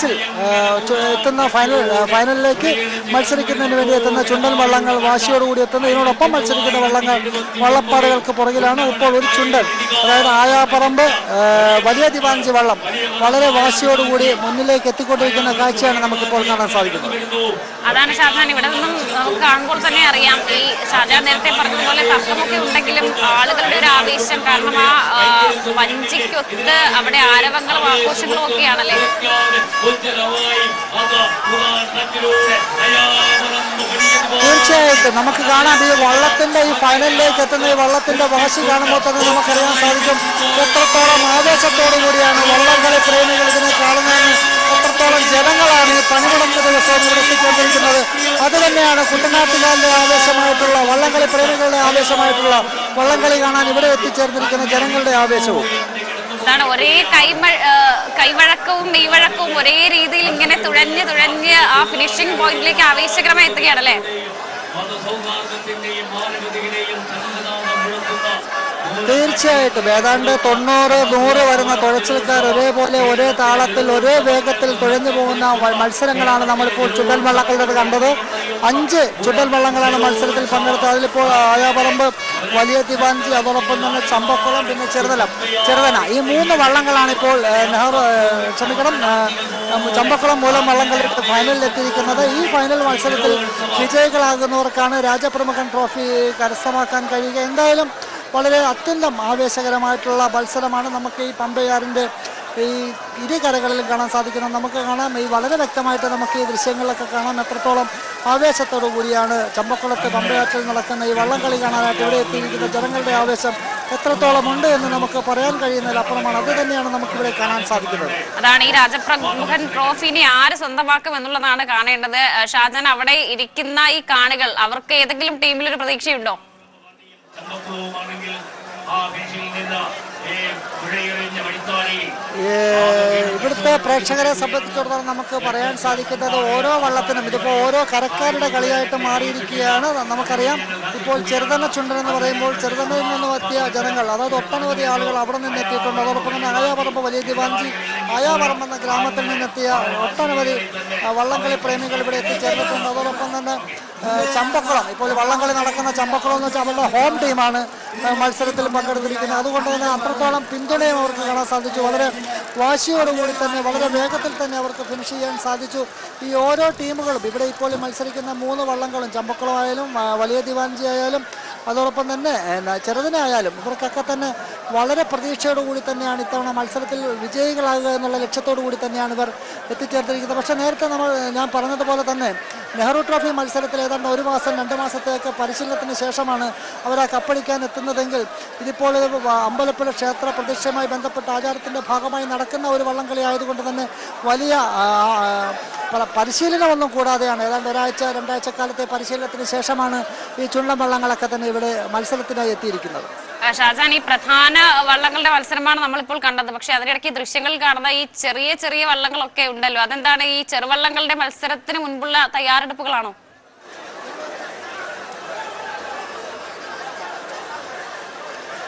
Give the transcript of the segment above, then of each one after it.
ചു- എത്തുന്ന ഫൈനൽ ഫൈനലിലേക്ക് മത്സരിക്കുന്നതിന് വേണ്ടി എത്തുന്ന ചുണ്ടൻ വള്ളങ്ങൾ വാശിയോടുകൂടി എത്തുന്ന ഇതിനോടൊപ്പം മത്സരിക്കുന്ന വള്ളങ്ങൾ വള്ളപ്പാറകൾക്ക് പുറകിലാണ് ഇപ്പോൾ ഒരു ചുണ്ടൻ. അതായത് ആയാപ്പറമ്പ് വലിയ ദിവാഞ്ചി വള്ളം. വളരെ വാശിയോടുകൂടി മുന്നിലേക്ക് എത്തിക്കൊണ്ടിരിക്കുന്ന കാഴ്ചയാണ് നമുക്കിപ്പോൾ കാണാൻ സാധിക്കുന്നത്. അതാണ് ഷാജാൻ ഇവിടെ നിന്നും നമുക്ക് കാണുമ്പോൾ തന്നെ അറിയാം. ഈ ഷാജാൻ നേരത്തെ പറഞ്ഞതുപോലെ തർക്കമൊക്കെ ഉണ്ടെങ്കിലും ആളുകളുടെ ഒരു ആവേശം കാരണം ആ, വഞ്ചിക്കൊത്ത് അവിടെ ആരവങ്ങളും ആഘോഷങ്ങളും ഒക്കെയാണല്ലേ? തീർച്ചയായിട്ടും. നമുക്ക് കാണാം ഈ വള്ളത്തിന്റെ ഈ ഫൈനലിലേക്ക് എത്തുന്ന ഈ വള്ളത്തിന്റെ വാശി കാണുമ്പോൾ തന്നെ നമുക്കറിയാൻ സാധിക്കും എത്രത്തോളം ആവേശത്തോടു കൂടിയാണ് വള്ളംകളി പ്രേമികൾ ഇതിനെ കാണുന്നതെന്ന്. എത്രത്തോളം ജനങ്ങളാണ് ഈ പണിമുടക്ക് ദിവസവും ഇവിടെ എത്തിക്കൊണ്ടിരിക്കുന്നത്. അത് തന്നെയാണ് കുട്ടനാട്ടുകാരുടെ ആവേശമായിട്ടുള്ള വള്ളംകളി പ്രേമികളുടെ ആവേശമായിട്ടുള്ള വള്ളംകളി കാണാൻ ഇവിടെ എത്തിച്ചേർന്നിരിക്കുന്ന ജനങ്ങളുടെ ആവേശവും. അതാണ് ഒരേ കൈമ കൈവഴക്കവും മെയ്വഴക്കവും ഒരേ രീതിയിൽ ഇങ്ങനെ തുഴഞ്ഞ് തുഴഞ്ഞ് ആ ഫിനിഷിംഗ് പോയിന്റിലേക്ക് ആവേശകരമായി എത്തുകയാണല്ലേ? തീർച്ചയായിട്ടും. ഏതാണ്ട് തൊണ്ണൂറ് നൂറ് വരുന്ന തുഴച്ചിൽക്കാർ ഒരേപോലെ ഒരേ താളത്തിൽ ഒരേ വേഗത്തിൽ തുഴഞ്ഞു പോകുന്ന മത്സരങ്ങളാണ് നമ്മളിപ്പോൾ ചുണ്ടൽ വള്ളങ്ങളുടെ കണ്ടത്. അഞ്ച് ചുണ്ടൽ വള്ളങ്ങളാണ് മത്സരത്തിൽ പങ്കെടുത്തത്. അതിലിപ്പോൾ ആയാപറമ്പ് വലിയ തിവാഞ്ചി അതോടൊപ്പം തന്നെ ചമ്പക്കുളം പിന്നെ ചെറുതലം ചെറുതന. ഈ മൂന്ന് വള്ളങ്ങളാണ് ഇപ്പോൾ നെഹ്റു ക്ഷമിക്കണം ചമ്പക്കുളം മൂലം വള്ളംകളിട്ട് ഫൈനലിൽ എത്തിയിരിക്കുന്നത്. ഈ ഫൈനൽ മത്സരത്തിൽ വിജയികളാകുന്നവർക്കാണ് രാജപ്രമുഖൻ ട്രോഫി കരസ്ഥമാക്കാൻ കഴിയുക. എന്തായാലും വളരെ അത്യന്തം ആവേശകരമായിട്ടുള്ള മത്സരമാണ് നമുക്ക് ഈ പമ്പയാറിന്റെ ഈ ഇരു കരകളിലും കാണാൻ സാധിക്കുന്നത്. നമുക്ക് കാണാം ഈ വളരെ വ്യക്തമായിട്ട് നമുക്ക് ഈ ദൃശ്യങ്ങളിലൊക്കെ കാണാം. എത്രത്തോളം ആവേശത്തോടു കൂടിയാണ് ചമ്പക്കുളത്ത് പമ്പയാറ്റിൽ നടക്കുന്ന ഈ വള്ളംകളി കാണാനായിട്ട് ഇവിടെ എത്തിയിരിക്കുന്ന ജനങ്ങളുടെ ആവേശം എത്രത്തോളം ഉണ്ട് എന്ന് നമുക്ക് പറയാൻ കഴിയുന്നതിലപ്പുറമാണ് അത് തന്നെയാണ് നമുക്കിവിടെ കാണാൻ സാധിക്കുന്നത്. അതാണ് ഈ രാജപ്രമുഖൻ ട്രോഫിനെ ആര് സ്വന്തമാക്കും എന്നുള്ളതാണ് കാണേണ്ടത്. ഷാജാൻ അവിടെ ഇരിക്കുന്ന ഈ കാണികൾ അവർക്ക് ഏതെങ്കിലും ടീമിലൊരു പ്രതീക്ഷയുണ്ടോ? ഇവിടുത്തെ പ്രേക്ഷകരെ സംബന്ധിച്ചിടത്തോളം നമുക്ക് പറയാൻ സാധിക്കുന്നത് ഓരോ വള്ളത്തിനും ഇതിപ്പോൾ ഓരോ കരക്കാരുടെ കളിയായിട്ട് മാറിയിരിക്കുകയാണ്. നമുക്കറിയാം ഇപ്പോൾ ചെറുതന്ന ചുണ്ടൻ എന്ന് പറയുമ്പോൾ ചെറുതന്നയിൽ നിന്നും എത്തിയ ജനങ്ങൾ അതായത് ഒട്ടനവധി ആളുകൾ അവിടെ നിന്ന് എത്തിയിട്ടുണ്ട്. അതോടൊപ്പം തന്നെ ആയാപറമ്പ് വലിയ ദിവാഞ്ചി ആയാപറമ്പ് എന്ന ഗ്രാമത്തിൽ നിന്നെത്തിയ ഒട്ടനവധി വള്ളംകളി പ്രേമികൾ ഇവിടെ എത്തിച്ചേർന്നിട്ടുണ്ട്. അതോടൊപ്പം തന്നെ ചമ്പക്കുളം ഇപ്പോൾ വള്ളംകളി നടക്കുന്ന ചമ്പക്കുളം എന്ന് വെച്ചാൽ അവരുടെ ഹോം ടീമാണ്. മത്സരത്തിൽ പങ്കെടുത്തിരിക്കുന്നത്. അതുകൊണ്ട് തന്നെ അത്രത്തോളം പിന്തുണയും അവർക്ക് കാണാൻ സാധിച്ചു. വളരെ വാശിയോടുകൂടി തന്നെ വളരെ വേഗത്തിൽ തന്നെ അവർക്ക് ഫിനിഷ് ചെയ്യാൻ സാധിച്ചു. ഈ ഓരോ ടീമുകളും ഇവിടെ ഇപ്പോൾ മത്സരിക്കുന്ന മൂന്ന് വള്ളങ്ങളും ചമ്പക്കുളമായാലും വലിയ ദിവാൻജി ആയാലും അതോടൊപ്പം തന്നെ ചെറുതിനായാലും ഇവർക്കൊക്കെ തന്നെ വളരെ പ്രതീക്ഷയോടുകൂടി തന്നെയാണ് ഇത്തവണ മത്സരത്തിൽ വിജയികളാകുക എന്നുള്ള ലക്ഷ്യത്തോടു കൂടി തന്നെയാണ് ഇവർ എത്തിച്ചേർത്തിരിക്കുന്നത്. പക്ഷേ നേരത്തെ നമ്മൾ ഞാൻ പറഞ്ഞതുപോലെ തന്നെ നെഹ്റു ട്രോഫി മത്സരത്തിൽ ഏതാണ്ട് ഒരു മാസം രണ്ട് മാസത്തെയൊക്കെ പരിശീലനത്തിന് ശേഷമാണ് അവർ ആ കപ്പടിക്കാൻ എത്തുന്നതെങ്കിൽ ഇതിപ്പോൾ അമ്പലപ്പുഴ ക്ഷേത്ര പ്രതിഷ്ഠയുമായി ബന്ധപ്പെട്ട ആചാരത്തിന്റെ ഭാഗമായി നടക്കുന്ന ഒരു വള്ളംകളി ആയതുകൊണ്ട് തന്നെ വലിയ പരിശീലനമൊന്നും കൂടാതെയാണ്. ഏതാണ്ട് ഒരാഴ്ച രണ്ടാഴ്ച കാലത്തെ പരിശീലനത്തിന് ശേഷമാണ് ഈ ചുണ്ടൻ വള്ളങ്ങളൊക്കെ തന്നെ ഇവിടെ മത്സരത്തിനായി എത്തിയിരിക്കുന്നത്. ഷാജാൻ ഈ പ്രധാന വള്ളങ്ങളുടെ മത്സരമാണ് നമ്മളിപ്പോൾ കണ്ടത്. പക്ഷെ അതിനിടയ്ക്ക് ദൃശ്യങ്ങൾ കാണുന്ന ഈ ചെറിയ ചെറിയ വള്ളങ്ങളൊക്കെ ഉണ്ടല്ലോ. അതെന്താണ് ഈ ചെറുവള്ളങ്ങളുടെ മത്സരത്തിന് മുൻപുള്ള തയ്യാറെടുപ്പുകളാണോ?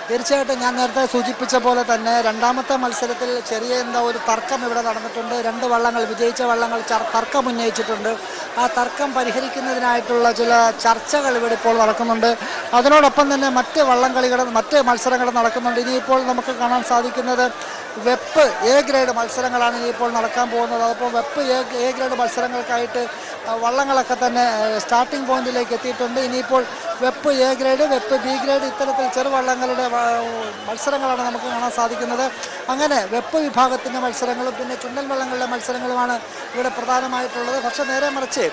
തീർച്ചയായിട്ടും ഞാൻ നേരത്തെ സൂചിപ്പിച്ച പോലെ തന്നെ രണ്ടാമത്തെ മത്സരത്തിൽ ചെറിയ എന്താ ഒരു തർക്കം ഇവിടെ നടന്നിട്ടുണ്ട്. രണ്ട് വള്ളങ്ങൾ വിജയിച്ച വള്ളങ്ങൾ തർക്കം ഉന്നയിച്ചിട്ടുണ്ട്. ആ തർക്കം പരിഹരിക്കുന്നതിനായിട്ടുള്ള ചില ചർച്ചകൾ ഇവിടെ ഇപ്പോൾ നടക്കുന്നുണ്ട്. അതിനോടൊപ്പം തന്നെ മറ്റ് വള്ളംകളികൾ മറ്റ് മത്സരങ്ങളും നടക്കുന്നുണ്ട്. ഇനിയിപ്പോൾ നമുക്ക് കാണാൻ സാധിക്കുന്നത് വെപ്പ് എ ഗ്രേഡ് മത്സരങ്ങളാണ് ഇനിയിപ്പോൾ നടക്കാൻ പോകുന്നത്. അപ്പോൾ വെപ്പ് എ ഗ്രേഡ് മത്സരങ്ങൾക്കായിട്ട് വള്ളങ്ങളൊക്കെ തന്നെ സ്റ്റാർട്ടിംഗ് പോയിന്റിലേക്ക് എത്തിയിട്ടുണ്ട്. ഇനിയിപ്പോൾ വെപ്പ് എ ഗ്രേഡ് വെപ്പ് ബി ഗ്രേഡ് ഇത്തരത്തിൽ ചെറുവള്ളങ്ങളുടെ മത്സരങ്ങളാണ് നമുക്ക് കാണാൻ സാധിക്കുന്നത്. അങ്ങനെ വെപ്പ് വിഭാഗത്തിന്റെ മത്സരങ്ങളും പിന്നെ ചുണ്ടൽ വള്ളങ്ങളുടെ മത്സരങ്ങളുമാണ് ഇവിടെ പ്രധാനമായിട്ടുള്ളത്. പക്ഷേ നേരെ മറിച്ച്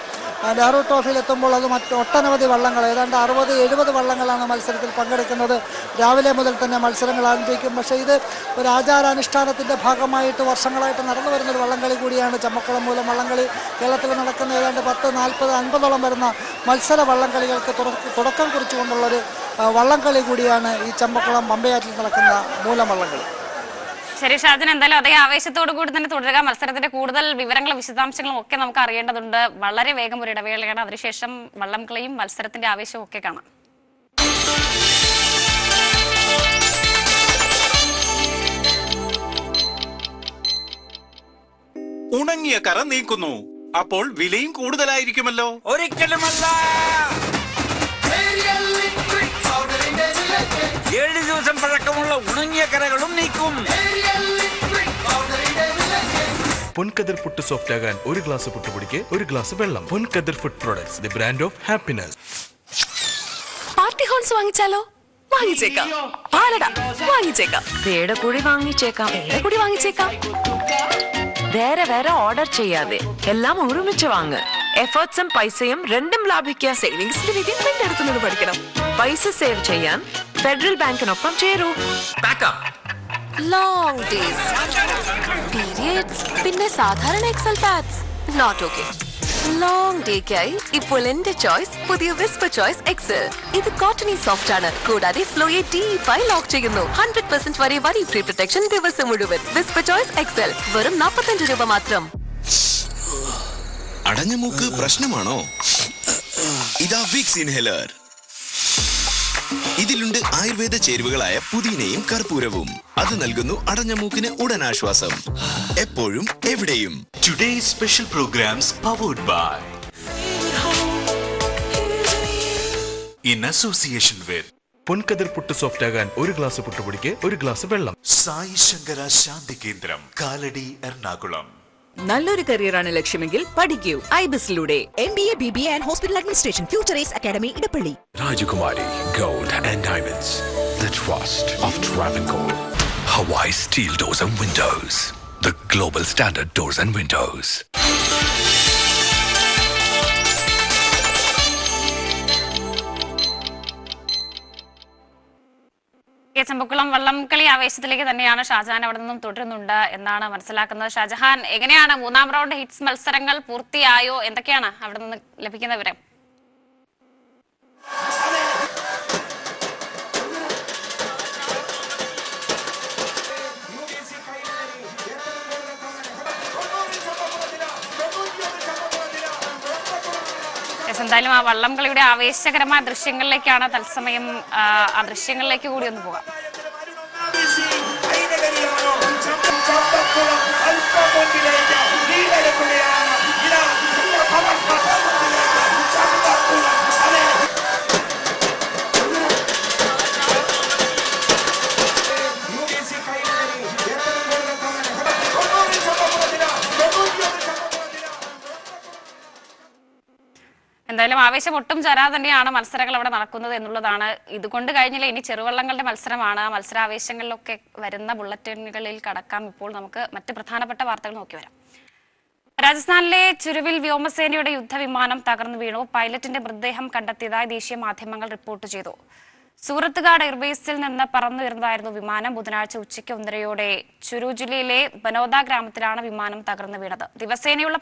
നെഹ്റു ട്രോഫിയിൽ എത്തുമ്പോൾ അത് മറ്റ് ഒട്ടനവധി വള്ളങ്ങൾ ഏതാണ്ട് അറുപത് എഴുപത് വള്ളങ്ങളാണ് മത്സരത്തിൽ പങ്കെടുക്കുന്നത്. രാവിലെ മുതൽ തന്നെ മത്സരങ്ങൾ ആരംഭിക്കും. പക്ഷേ ഇത് ഒരു ആചാരാനുഷ്ഠാനത്തിന്റെ ഭാഗമായിട്ട് വർഷങ്ങളായിട്ട് നടന്നു വരുന്നൊരു വള്ളംകളി കൂടിയാണ്. ചമ്മക്കുളം മൂലം വള്ളംകളി കേരളത്തിൽ നടക്കുന്ന ഏതാണ്ട് പത്ത് നാൽപ്പത് അൻപതോളം വരുന്ന മത്സര വള്ളംകളികൾക്ക് തുടക്ക- തുടക്കം കുറിച്ചുകൊണ്ടുള്ളൊരു വള്ളംകളി കൂടിയാണ് ഈ ചമ്പക്കുളം പമ്പയാറ്റിൽ നടക്കുന്ന മൂലം വള്ളംകളി. ശരി ഷാജൻ എന്തായാലും അതേ ആവേശത്തോടു കൂടി തന്നെ തുടരുക. മത്സരത്തിന്റെ കൂടുതൽ വിവരങ്ങളും വിശദാംശങ്ങളും ഒക്കെ നമുക്ക് അറിയേണ്ടതുണ്ട്. വളരെ വേഗം ഒരു ഇടവേളയാണ്. അതിനുശേഷം വള്ളംകളിയും മത്സരത്തിന്റെ ആവേശവും ഒക്കെ കാണാം. ഉണങ്ങിയ കറ നീക്കുന്നു. അപ്പോൾ വിലയും കൂടുതലായിരിക്കുമല്ലോ. ഒരിക്കലുമല്ല. ഏഴ് ദിവസം പഴക്കമുള്ള ഉണങ്ങിയ കരകളും നീക്കും. പൊൻകതിർ പുട്ട് സോഫ്റ്റ് ആകാൻ ഒരു ഗ്ലാസ് പുട്ടുപൊടിക്ക് ഒരു ഗ്ലാസ് വെള്ളം. Ponkathir food products the brand of happiness. Party horns വാങ്ങിച്ചാലോ? വാങ്ങിച്ചേക്കാം. പാലട വാങ്ങിച്ചേക്കാം. പേടക്കുടി വാങ്ങിച്ചേക്കാം. കൂടി വാങ്ങിച്ചേക്കാം. വേറെ വേറെ ഓർഡർ ചെയ്യാതെ. എല്ലാം ഒരുമിച്ച് വാങ്ങ്. എഫേർട്സും പൈസയും രണ്ടും ലാഭിക്കുക സേവിങ്സിന്റെ വിധി നിന്റെ പഠിക്കണം. പൈസ സേവ് ചെയ്യാൻ ഫെഡറൽ ബാങ്കിനൊപ്പം ചേരൂ. ലോങ് ഡേയ്സ് പീരിയഡ്സ് പിന്നെ സാധാരണ Excel pads not okay long ഡേക്കായി ഇപ്പോൾ എന്റെ ചോയ്സ് പുതിയ വിസ്പർ ചോയ്സ് എക്സൽ ഇത് കോട്ടണി സോഫ്റ്റ് ആണ്. കൂടാതെ ഫ്ലോയെ ഡീപ്പായി ലോക്ക് ചെയ്യുന്നു. ഹൺഡ്രഡ് പെർസെന്റ് വരെ വരി ഫ്രീ പ്രൊട്ടക്ഷൻ ദിവസം മുഴുവൻ. വിസ്പർ ചോയ്സ് എക്സൽ വെറും നാൽപ്പത്തഞ്ച് രൂപ മാത്രം. അടഞ്ഞ മൂക്ക് പ്രശ്നമാണോ? ഇതാ വിക്സ് ഇൻഹേലർ ഇതിലുണ്ട് ആയുർവേദ ചേരുവകളായ പുതിനയും കർപ്പൂരവും. അത് നൽകുന്നു അടഞ്ഞ മൂക്കിന് ഉടൻ ആശ്വാസം എപ്പോഴും എവിടെയും. Today special programmes powered by in association with Ponkathir puttu soft ആകാൻ ഒരു ഗ്ലാസ് പുട്ടുപൊടിക്ക് ഒരു ഗ്ലാസ് വെള്ളം. സായി ശങ്കര ശാന്തി കേന്ദ്രം കാലടി എറണാകുളം. നല്ലൊരു കരിയറാണ് ലക്ഷ്യമെങ്കിൽ പഠിക്കൂ ഐബിസിലൂടെ M B A B B and hospital administration Futures academy Edappally Rajakumari Gold and Diamonds. The trust of Travancore. Hawaii Steel Doors and Windows. The global standard doors and windows. Champakulam വള്ളംകളി ആവേശത്തിലേക്ക് തന്നെയാണ് ഷാജഹാൻ അവിടെ നിന്നും തുടരുന്നുണ്ട് എന്നാണ് മനസ്സിലാക്കുന്നത്. ഷാജഹാൻ എങ്ങനെയാണ് മൂന്നാം റൗണ്ട് ഹിറ്റ്സ് മത്സരങ്ങൾ പൂർത്തിയായോ? എന്തൊക്കെയാണ് അവിടെ നിന്ന് ലഭിക്കുന്ന വിവരം? എന്തായാലും ആ വള്ളംകളിയുടെ ആവേശകരമായ ദൃശ്യങ്ങളിലേക്കാണ് തത്സമയം ആ ദൃശ്യങ്ങളിലേക്ക് കൂടി ഒന്ന് പോകാം. someone behind എന്തായാലും ആവേശം ഒട്ടും ചരാതെ തന്നെയാണ് മത്സരങ്ങൾ അവിടെ നടക്കുന്നത് എന്നുള്ളതാണ്. ഇതുകൊണ്ട് കഴിഞ്ഞില്ല ഇനി ചെറുവള്ളങ്ങളുടെ മത്സരമാണ്. ആ മത്സരാവേശങ്ങളിലൊക്കെ വരുന്ന ബുള്ളറ്റിനുകളിൽ കടക്കാം. ഇപ്പോൾ നമുക്ക് മറ്റ് പ്രധാനപ്പെട്ട വാർത്തകൾ നോക്കി വരാം. രാജസ്ഥാനിലെ ചുരുവിൽ വ്യോമസേനയുടെ യുദ്ധവിമാനം തകർന്നു വീണു. പൈലറ്റിന്റെ മൃതദേഹം കണ്ടെത്തിയതായി ദേശീയ മാധ്യമങ്ങൾ റിപ്പോർട്ട് ചെയ്തു. സൂറത്ത്ഗാഡ് എയർബേസിൽ നിന്ന് പറന്നുയർന്നതായിരുന്നു വിമാനം. ബുധനാഴ്ച ഉച്ചയ്ക്ക് ഒന്നരയോടെ ചുരു ജില്ലയിലെ ബനോദ ഗ്രാമത്തിലാണ് വിമാനം തകർന്നു വീണത്. ദിവസേനയുള്ള